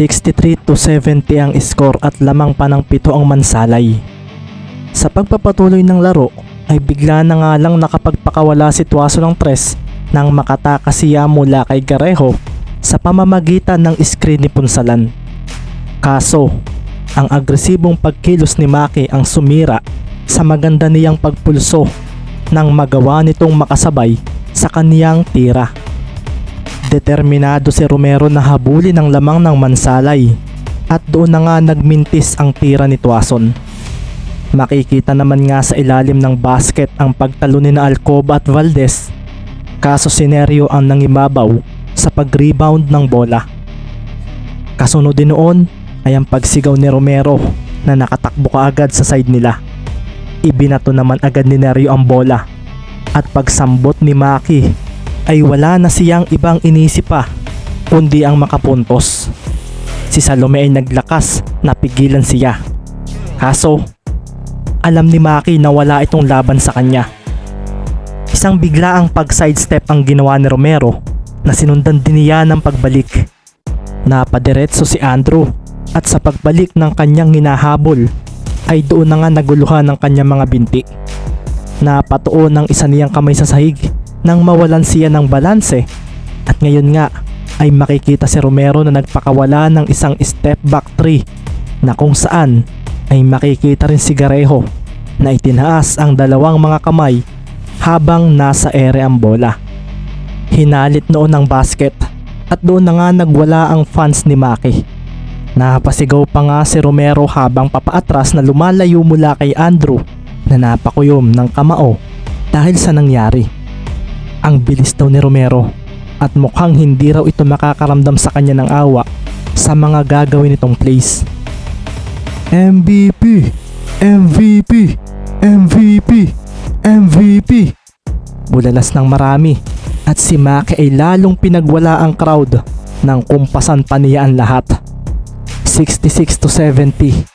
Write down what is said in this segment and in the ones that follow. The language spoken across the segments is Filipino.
63 to 70 ang score at lamang pa ng pito ang mansalay. Sa pagpapatuloy ng laro ay bigla na nga lang nakapagpakawala si Tuaso ng tres nang makatakas siya mula kay Garejo sa pamamagitan ng screen ni Punsalan. Kaso, ang agresibong pagkilos ni Maki ang sumira sa maganda niyang pagpulso nang magawa nitong makasabay sa kaniyang tira. Determinado si Romero na habulin ang lamang ng mansalay at doon na nga nagmintis ang tira ni Tuason. Makikita naman nga sa ilalim ng basket ang pagtalo ni na Alcoba at Valdez kaso sineryo ang nangibabaw sa pag-rebound ng bola. Kasunod din noon ay ang pagsigaw ni Romero na nakatakbo kaagad sa side nila. Ibinato naman agad ni Nerio ang bola at pagsambot ni Maki ay wala na siyang ibang inisip pa kundi ang makapuntos. Si Salome ay naglakas na pigilan siya. Kaso, alam ni Maki na wala itong laban sa kanya. Isang biglaang pag-sidestep ang ginawa ni Romero na sinundan din niya ng pagbalik. Napadiretso si Andrew at sa pagbalik ng kanyang hinahabol ay doon na nga naguluhan ng kanyang mga binti. Napatuon ng isa niyang kamay sa sahig nang mawalan siya ng balanse at ngayon nga ay makikita si Romero na nagpakawala ng isang step back 3 na kung saan ay makikita rin si Garejo na itinaas ang dalawang mga kamay habang nasa ere ang bola. Hinalit noon ng basket at doon na nga nagwala ang fans ni Maki. Napasigaw pa nga si Romero habang papaatras na lumalayo mula kay Andrew na napakuyom ng kamao dahil sa nangyari. Ang bilis daw ni Romero at mukhang hindi raw ito makakaramdam sa kanya ng awa sa mga gagawin nitong plays. MVP! MVP! MVP! MVP! Bulalas ng marami at si Maki ay lalong pinagwala ang crowd nang kumpasan pa niya ang lahat. 66 to 70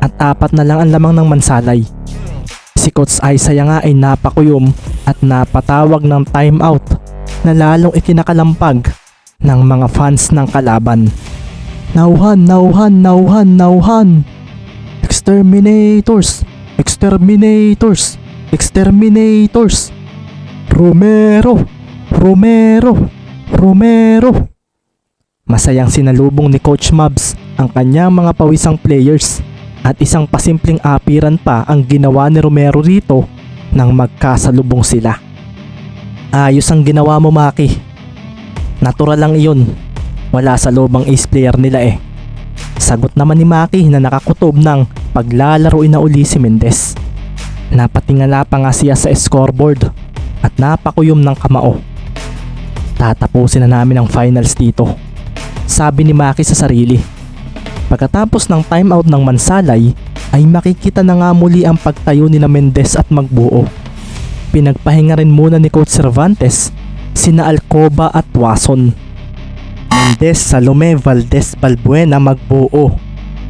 at apat na lang ang lamang ng mansalay. Si Coach Isaiah nga ay napakuyom at napatawag ng timeout na lalong ikinakalampag ng mga fans ng kalaban. Nauhan, nauhan, nauhan, nauhan! Exterminators! Exterminators! Exterminators! Romero! Romero! Romero! Masayang sinalubong ni Coach Mabs ang kanyang mga pawisang players at isang pasimpleng apiran pa ang ginawa ni Romero rito nang magkasalubong sila. Ayos ang ginawa mo Maki. Natural lang iyon. Wala sa lobang ace player nila eh. Sagot naman ni Maki na nakakutob ng paglalaroin na uli si Mendez. Napatingala pa nga siya sa scoreboard at napakuyom ng kamao. Tatapusin na namin ang finals dito. Sabi ni Maki sa sarili. Pagkatapos ng timeout ng Mansalay ay makikita na nga muli ang pagtayo ni Mendez at Magbuo. Pinagpahinga rin muna ni Coach Cervantes sina Alcoba at Wason. Mendez, Salome, Valdez, Balbuena, Magbuo.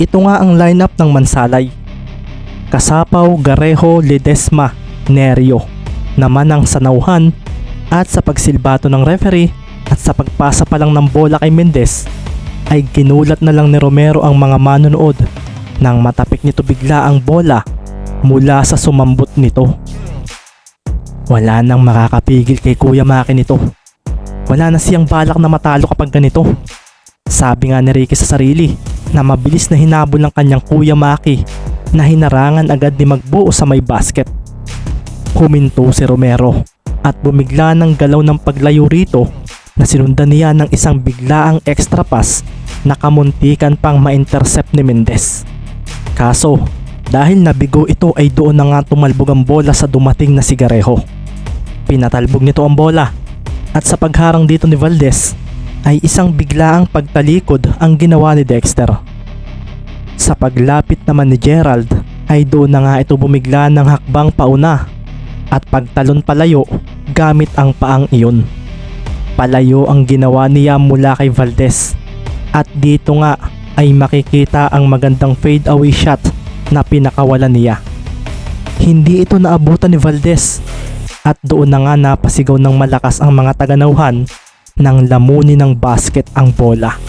Ito nga ang lineup ng Mansalay. Kasapaw, Garejo, Ledesma, Nerio. Naman ang sanauhan at sa pagsilbato ng referee at sa pagpasa pa lang ng bola kay Mendez ay ginulat na lang ni Romero ang mga manonood nang matapik nito bigla ang bola mula sa sumambot nito. Wala nang makakapigil kay Kuya Maki nito. Wala na siyang balak na matalo kapag ganito. Sabi nga ni Ricky sa sarili na mabilis na hinabol ng kanyang Kuya Maki na hinarangan agad ni magbuo sa may basket. Huminto si Romero at bumigla ng galaw ng paglayo rito na sinundan niya ng isang biglaang extra pass na kamuntikan pang ma-intercept ni Mendez. Kaso, dahil nabigo ito ay doon na nga tumalbog ang bola sa dumating na sigareho. Pinatalbog nito ang bola at sa pagharang dito ni Valdez ay isang biglaang pagtalikod ang ginawa ni Dexter. Sa paglapit naman ni Gerald ay doon na nga ito bumigla ng hakbang pauna at pagtalon palayo gamit ang paang iyon. Palayo ang ginawa niya mula kay Valdez. At dito nga ay makikita ang magandang fade away shot na pinakawalan niya. Hindi ito naabutan ni Valdez at doon na nga napasigaw ng malakas ang mga taganauhan nang lamunin ng basket ang bola.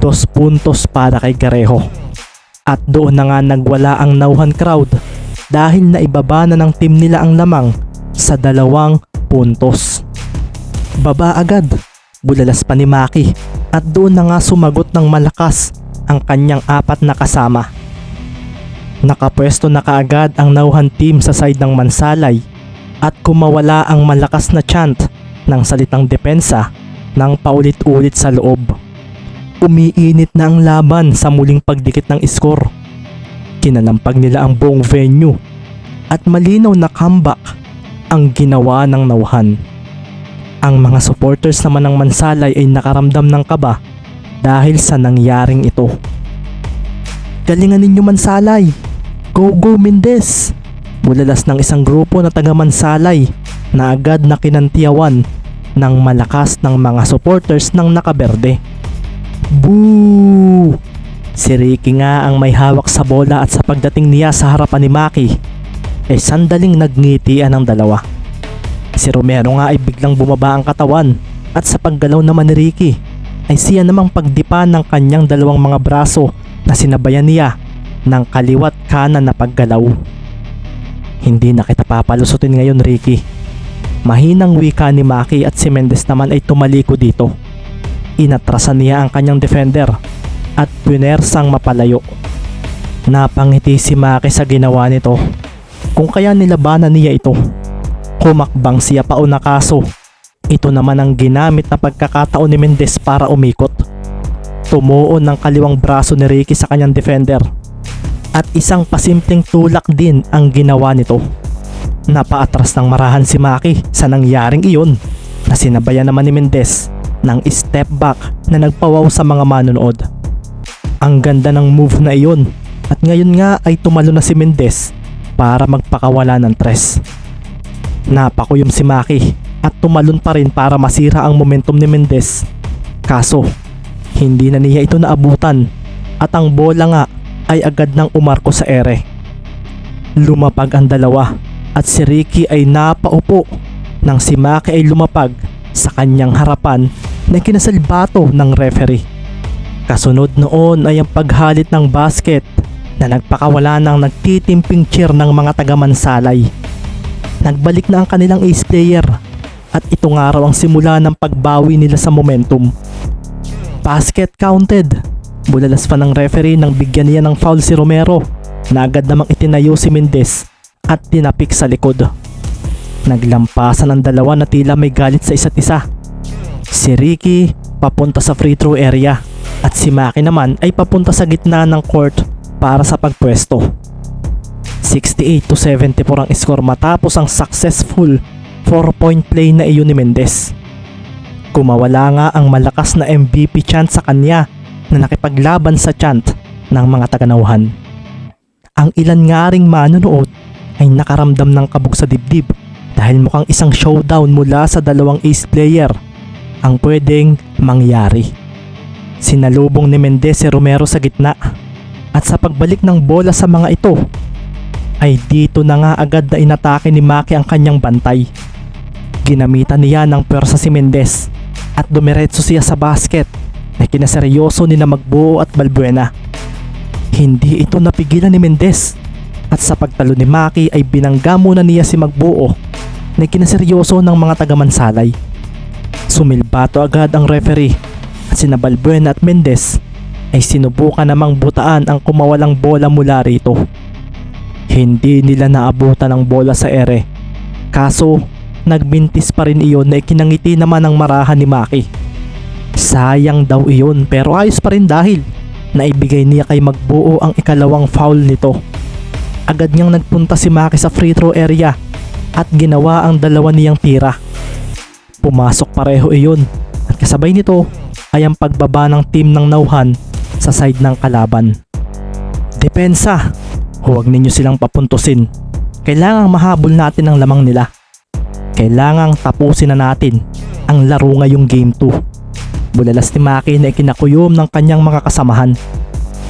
Dos puntos para kay Garejo. At doon na nga nagwala ang nauhan crowd dahil naibaba na ng team nila ang lamang sa dalawang puntos. Baba agad, bulalas pa ni Maki at doon na nga sumagot ng malakas ang kanyang apat na kasama. Nakapwesto na kaagad ang nauhan team sa side ng Mansalay at kumawala ang malakas na chant ng salitang depensa ng paulit-ulit sa loob. Umiinit na ang laban sa muling pagdikit ng score. Kinalampag nila ang buong venue at malinaw na comeback ang ginawa ng nauhan. Ang mga supporters naman ng Mansalay ay nakaramdam ng kaba dahil sa nangyaring ito. Galingan ninyo Mansalay! Go go Mendez! Bulalas ng isang grupo na taga Mansalay na agad na kinantiyawan ng malakas ng mga supporters ng nakaberde. Boo! Si Ricky nga ang may hawak sa bola at sa pagdating niya sa harapan ni Maki, eh sandaling nagngitian ang dalawa. Si Romero nga ay biglang bumaba ang katawan at sa paggalaw naman ni Ricky ay siya namang pagdipa ng kanyang dalawang mga braso na sinabayan niya ng kaliwat kanan na paggalaw. Hindi na kita papalusutin ngayon Ricky. Mahinang wika ni Maki at si Mendez naman ay tumaliko dito. Inatrasan niya ang kanyang defender at pinersang mapalayo. Napangiti si Maki sa ginawa nito. Kung kaya nilabanan niya ito. Kumakbang siya pauna kaso. Ito naman ang ginamit na pagkakataon ni Mendez para umikot. Tumuon ng kaliwang braso ni Ricky sa kanyang defender. At isang pasimpleng tulak din ang ginawa nito. Napaatras ng marahan si Maki sa nangyaring iyon na sinabayan naman ni Mendez ng step back na nagpawaw sa mga manonood. Ang ganda ng move na iyon at ngayon nga ay tumalo na si Mendez para magpakawala ng tres. Napakuyom si Maki at tumalon pa rin para masira ang momentum ni Mendez. Kaso, hindi na niya ito naabutan at ang bola nga ay agad nang umarko sa ere. Lumapag ang dalawa at si Ricky ay napaupo nang si Maki ay lumapag sa kanyang harapan na kinasalbato ng referee. Kasunod noon ay ang paghalit ng basket na nagpakawala ng nagtitimping cheer ng mga taga-mansalay. Nagbalik na ang kanilang ace player at ito nga raw ang simula ng pagbawi nila sa momentum. Basket counted. Bulalas pa ng referee nang bigyan niya ng foul si Romero na agad namang itinayo si Mendez at tinapik sa likod. Naglampasan ang dalawa na tila may galit sa isa't isa. Si Ricky papunta sa free throw area at si Maki naman ay papunta sa gitna ng court para sa pagpwesto. 68 to 74 ang score matapos ang successful 4-point play na iyon ni Mendez. Kumawala nga ang malakas na MVP chant sa kanya na nakipaglaban sa chant ng mga taganauhan. Ang ilan nga ring manonood ay nakaramdam ng kabog sa dibdib dahil mukhang isang showdown mula sa dalawang ace player ang pwedeng mangyari. Sinalubong ni Mendez si Romero sa gitna at sa pagbalik ng bola sa mga ito ay dito na nga agad na inatake ni Maki ang kanyang bantay. Ginamitan niya ng pwersa si Mendez at dumiretso siya sa basket na kinaseryoso ni na Magbuo at Balbuena. Hindi ito napigilan ni Mendez at sa pagtalo ni Maki ay binangga muna niya si Magbuo na kinaseryoso ng mga taga-mansalay. Sumilbato agad ang referee at sina Balbuena at Mendez ay sinubukan namang butaan ang kumawalang bola mula rito. Hindi nila naabutan ang bola sa ere. Kaso, nagbintis pa rin iyon na ikinangiti naman ng marahan ni Maki. Sayang daw iyon pero ayos pa rin dahil naibigay niya kay Magbuo ang ikalawang foul nito. Agad niyang nagpunta si Maki sa free throw area at ginawa ang dalawa niyang tira. Pumasok pareho iyon at kasabay nito ay ang pagbaba ng team ng Nauhan sa side ng kalaban. Depensa, huwag ninyo silang papuntusin. Kailangang mahabol natin ang lamang nila. Kailangang tapusin na natin ang laro ngayong game 2. Bulalas ni Maki na ikinakuyom ng kanyang mga kasamahan.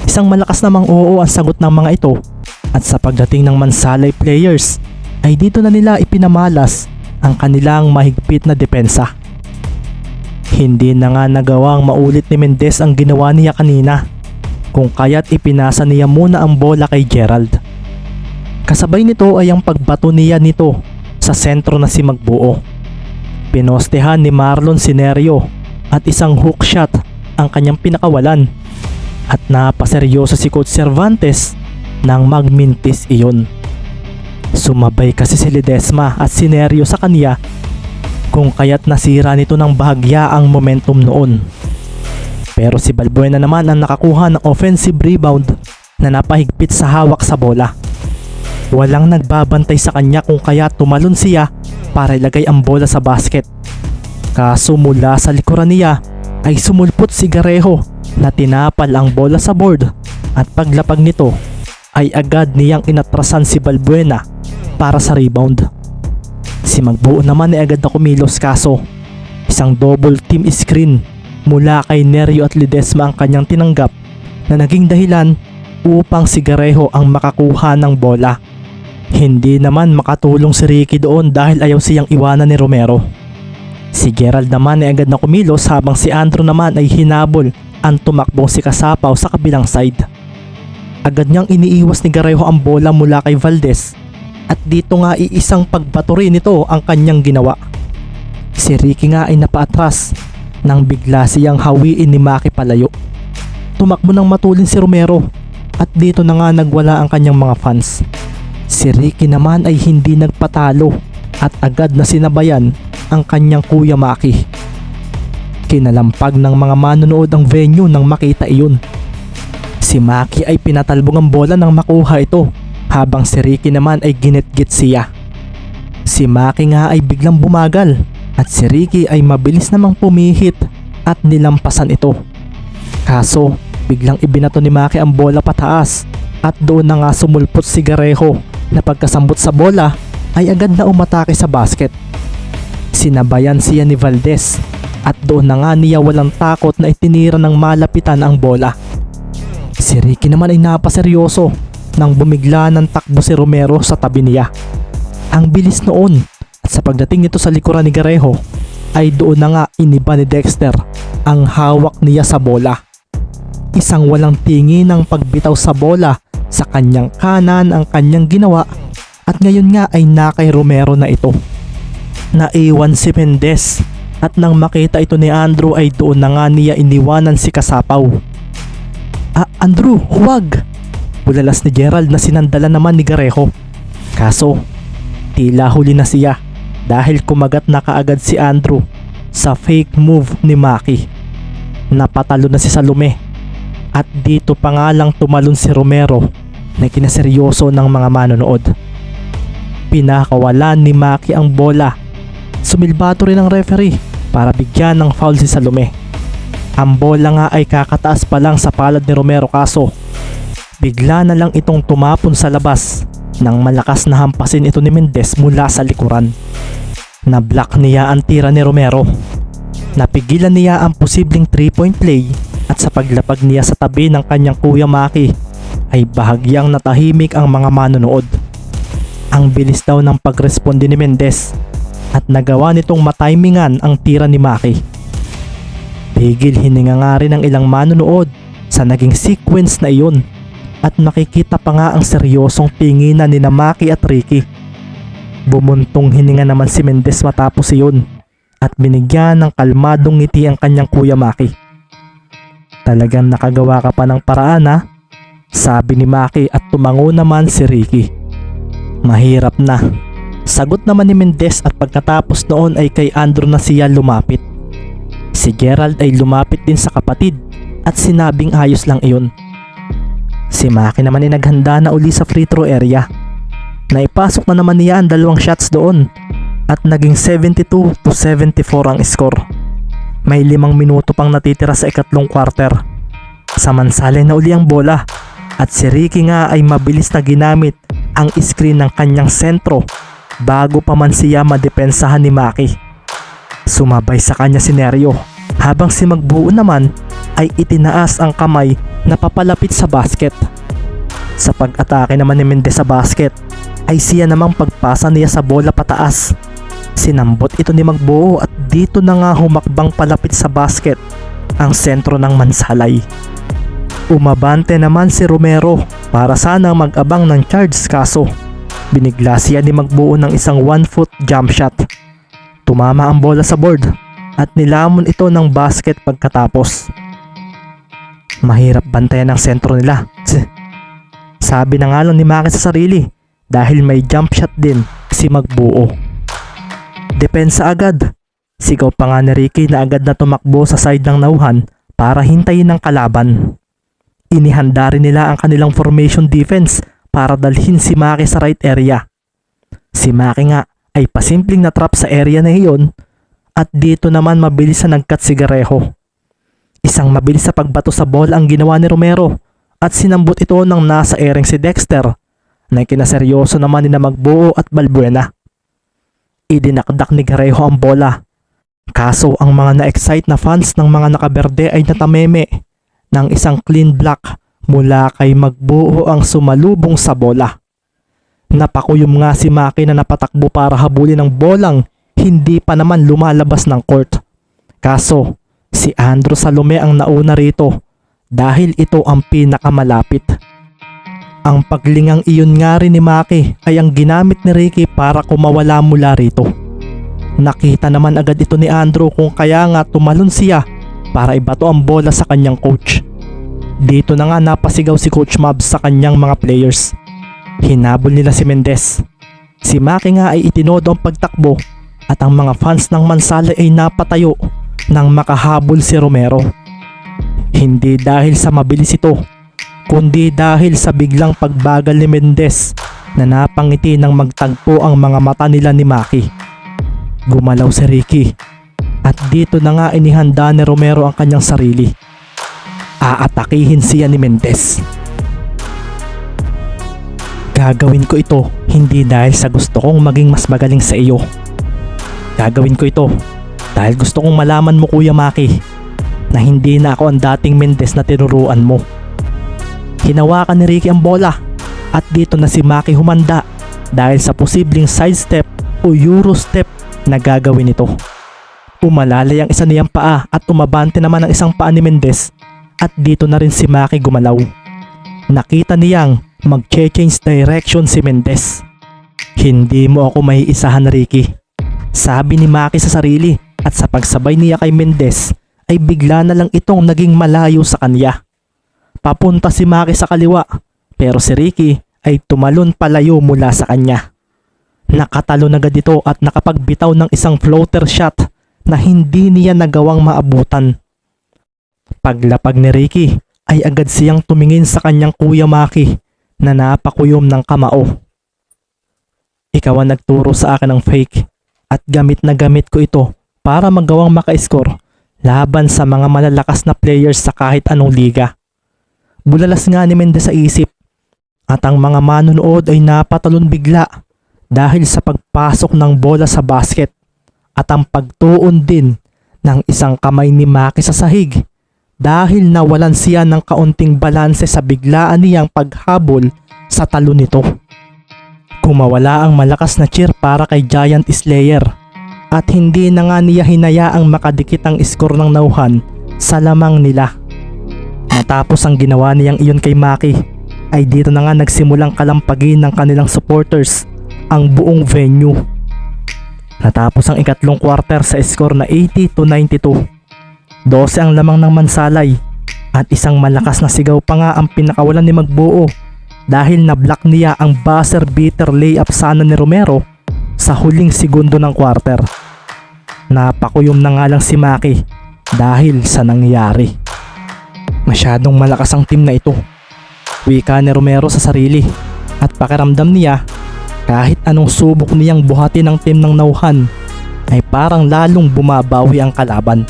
Isang malakas namang oo ang sagot ng mga ito at sa pagdating ng Mansalay players ay dito na nila ipinamalas ang kanilang mahigpit na depensa. Hindi na nga nagawang maulit ni Mendez ang ginawa niya kanina. Kung kaya't ipinasa niya muna ang bola kay Gerald. Kasabay nito ay ang pagbato niya nito sa sentro na si Magbuo. Pinostehan ni Marlon Sinerio at isang hook shot ang kanyang pinakawalan. At napaseryoso si Coach Cervantes nang magmintis iyon. Sumabay kasi si Ledesma at Sinerio sa kanya kung kaya't nasira nito ng bahagya ang momentum noon. Pero si Balbuena naman ang nakakuha ng offensive rebound na napahigpit sa hawak sa bola. Walang nagbabantay sa kanya kung kaya tumalon siya para ilagay ang bola sa basket. Kaso mula sa likuran niya ay sumulpot si Garejo na tinapal ang bola sa board at paglapag nito ay agad niyang inatrasan si Balbuena para sa rebound. Si Magbuo naman ay agad na kumilos kaso isang double team screen mula kay Nerio at Ledesma ang kanyang tinanggap na naging dahilan upang si Garejo ang makakuha ng bola. Hindi naman makatulong si Ricky doon dahil ayaw siyang iwanan ni Romero. Si Gerald naman ay agad na kumilos habang si Andrew naman ay hinabol ang tumakbong si Kasapaw sa kabilang side. Agad niyang iniiwas ni Garejo ang bola mula kay Valdez at dito nga iisang pagbato rin nito ang kanyang ginawa. Si Ricky nga ay napaatras nang bigla siyang hawiin ni Maki palayo. Tumakbo ng matulin si Romero at dito na nga nagwala ang kanyang mga fans. Si Ricky naman ay hindi nagpatalo at agad na sinabayan ang kanyang kuya Maki. Kinalampag ng mga manonood ang venue nang makita iyon. Si Maki ay pinatalbong ang bola nang makuha ito habang si Ricky naman ay ginitgit siya. Si Maki nga ay biglang bumagal at si Ricky ay mabilis namang pumihit at nilampasan ito. Kaso biglang ibinato ni Maki ang bola pataas at doon na nga sumulpot si Garejo na pagkasambot sa bola ay agad na umatake sa basket. Sinabayan siya ni Valdez at doon na nga niya walang takot na itinira ng malapitan ang bola. Si Ricky naman ay napaseryoso nang bumigla ng takbo si Romero sa tabi niya. Ang bilis noon sa pagdating nito sa likuran ni Garejo ay doon na nga iniba ni Dexter ang hawak niya sa bola. Isang walang tingin ng pagbitaw sa bola sa kanyang kanan ang kanyang ginawa at ngayon nga ay nakay Romero na ito. Naiwan si Mendez at nang makita ito ni Andrew ay doon na nga niya iniwanan si Kasapaw. Ah, Andrew, huwag! Bulalas ni Gerald na sinandala naman ni Garejo. Kaso, tila huli na siya dahil kumagat na kaagad si Andrew sa fake move ni Maki. Napatalo na si Salome at dito pa nga lang tumalon si Romero na kinaseryoso ng mga manonood. Pinakawalan ni Maki ang bola. Sumilbato rin ang referee para bigyan ng foul si Salome. Ang bola nga ay kakataas pa lang sa palad ni Romero kaso bigla na lang itong tumapon sa labas nang malakas na hampasin ito ni Mendez mula sa likuran. Na-block niya ang tira ni Romero. Napigilan niya ang posibleng 3-point play at sa paglapag niya sa tabi ng kanyang kuya Maki ay bahagyang natahimik ang mga manonood. Ang bilis daw ng pagresponde ni Mendez at nagawa nitong matimingan ang tira ni Maki. Pigil hininga nga rin ang ilang manonood sa naging sequence na iyon at nakikita pa nga ang seryosong tinginan ni Maki at Ricky. Bumuntong hininga naman si Mendez matapos iyon at binigyan ng kalmadong ngiti ang kanyang kuya Maki. Talagang nakagawa ka pa ng paraan ha? Sabi ni Maki at tumango naman si Ricky. Mahirap na. Sagot naman ni Mendez at pagkatapos noon ay kay Andrew na siya lumapit. Si Gerald ay lumapit din sa kapatid at sinabing ayos lang iyon. Si Maki naman ay naghanda na uli sa free throw area. Naipasok na naman niya ang dalawang shots doon at naging 72 to 74 ang score. May limang minuto pang natitira sa ikatlong quarter. Samansalay na uli ang bola at si Ricky nga ay mabilis na ginamit ang screen ng kanyang sentro bago pa man siya madepensahan ni Maki. Sumabay sa kanya si Nerio habang si Magbuo naman ay itinaas ang kamay na papalapit sa basket. Sa pag-atake naman ni Mendez sa basket ay siya namang pagpasa niya sa bola pataas. Sinambot ito ni Magbuo at dito na nga humakbang palapit sa basket ang sentro ng mansalay. Umabante naman si Romero para sanang mag-abang ng charge kaso binigla siya ni Magbuo ng isang one foot jump shot. Tumama ang bola sa board at nilamon ito ng basket pagkatapos. Mahirap bantayan ang sentro nila. Sabi na nga lang ni Maki sa sarili dahil may jump shot din si Magbuo. Depensa agad. Sigaw pa nga ni Ricky na agad na tumakbo sa side ng nauhan para hintayin ang kalaban. Inihanda rin nila ang kanilang formation defense para dalhin si Maki sa right area. Si Maki nga ay pasimpleng na trap sa area na iyon at dito naman mabilis na nagkat si Garejo. Isang mabilis sa pagbato sa ball ang ginawa ni Romero at sinambot ito ng nasa airing si Dexter na kinaseryoso naman ni na Magbuo at Balbuena. Idinakdak ni Garejo ang bola. Kaso ang mga na-excite na fans ng mga nakaberde ay natameme ng isang clean block mula kay Magbuo ang sumalubong sa bola. Napakuyom nga si Maki na napatakbo para habulin ng bolang hindi pa naman lumalabas ng court. Kaso si Andrew Salome ang nauna rito dahil ito ang pinakamalapit. Ang paglingang iyon nga rin ni Maki ay ang ginamit ni Ricky para kumawala mula rito. Nakita naman agad ito ni Andrew kung kaya nga tumalon siya para ibato ang bola sa kanyang coach. Dito na nga napasigaw si Coach Mabs sa kanyang mga players. Hinabol nila si Mendez. Si Maki nga ay itinodo ang pagtakbo at ang mga fans ng Mansala ay napatayo nang makahabol si Romero. Hindi dahil sa mabilis ito, kundi dahil sa biglang pagbagal ni Mendez na napangiti nang magtagpo ang mga mata nila ni Maki. Gumalaw si Ricky at dito na nga inihanda ni Romero ang kanyang sarili. Aatakihin siya ni Mendez. Gagawin ko ito hindi dahil sa gusto kong maging mas magaling sa iyo. Gagawin ko ito dahil gusto kong malaman mo Kuya Maki na hindi na ako ang dating Mendez na tinuruan mo. Hinawakan ni Ricky ang bola at dito na si Maki humanda dahil sa posibleng sidestep o euro step na gagawin nito. Umalalay ang isa niyang paa at umabante naman ang isang paa ni Mendez at dito na rin si Maki gumalaw. Nakita niyang mag-change direction si Mendez. Hindi mo ako may isahan Ricky. Sabi ni Maki sa sarili at sa pagsabay niya kay Mendez ay bigla na lang itong naging malayo sa kanya. Papunta si Maki sa kaliwa pero si Ricky ay tumalon palayo mula sa kanya. Nakatalon agad ito at nakapagbitaw ng isang floater shot na hindi niya nagawang maabutan. Paglapag ni Ricky ay agad siyang tumingin sa kanyang kuya Maki na napakuyom ng kamao. Ikaw ang nagturo sa akin ng fake at gamit na gamit ko ito para magawang maka-score laban sa mga malalakas na players sa kahit anong liga. Bulalas nga ni Mendez sa isip at ang mga manonood ay napatalon bigla dahil sa pagpasok ng bola sa basket at ang pagtuon din ng isang kamay ni Maki sa sahig dahil nawalan siya ng kaunting balanse sa biglaan niyang paghabol sa talo nito. Kumawala ang malakas na cheer para kay Giant Slayer at hindi na nga niya hinayaang makadikit ang score ng nauhan sa lamang nila. Matapos ang ginawa niyang iyon kay Maki ay dito na nga nagsimulang kalampagin ng kanilang supporters ang buong venue. Natapos ang ikatlong quarter sa score na 80 to 92. 12 ang lamang ng mansalay at isang malakas na sigaw pa nga ang pinakawalan ni Magbuo dahil na-block niya ang buzzer beater layup sana ni Romero sa huling segundo ng quarter. Napakuyom na nga lang si Maki dahil sa nangyari. Masyadong malakas ang team na ito. Wika ni Romero sa sarili at pakiramdam niya kahit anong subok niyang buhati ng team ng nauhan ay parang lalong bumabawi ang kalaban.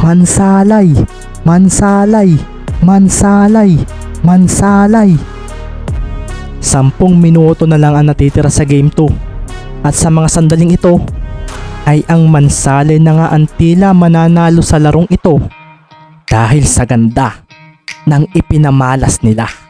Mansalay, mansalay, mansalay, mansalay. Sampung minuto na lang ang natitira sa game 2 at sa mga sandaling ito ay ang mansalay na nga ang tila mananalo sa larong ito dahil sa ganda ng ipinamalas nila.